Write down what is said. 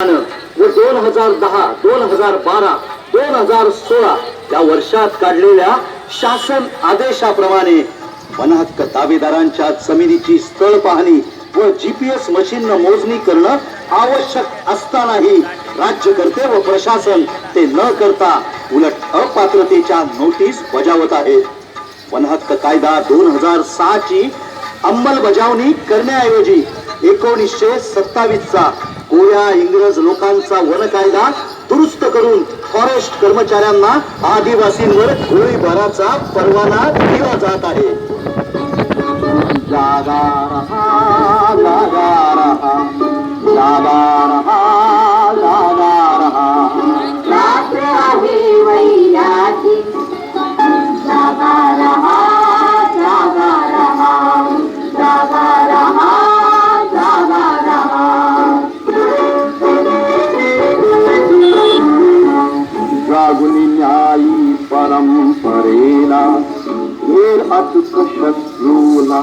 व दोन हजार दहा दोन हजार बारा दोन हजार सोळा या वर्षात काढलेल्या शासन आदेशाप्रमाणे वनहक्क दावेदारांच्या जमिनीची स्थळ पाहणी व जीपीएस मशीन मोजणी करणं आवश्यक असतानाही राज्यकर्ते व प्रशासन ते न करता उलट अपात्रतेच्या नोटीस बजावत आहे. वन हक्क कायदा दोन हजार सहा ची अंमलबजावणी करण्याऐवजी एकोणीसशे सत्तावीसचा गोया इंग्रज लोकांचा वन कायदा दुरुस्त करून फॉरेस्ट कर्मचाऱ्यांना आदिवासींवर गोळीबाराचा परवाना दिला जात आहे. जागा जागुनी न्यायी परंपरेला हेर अचूक शत्रूला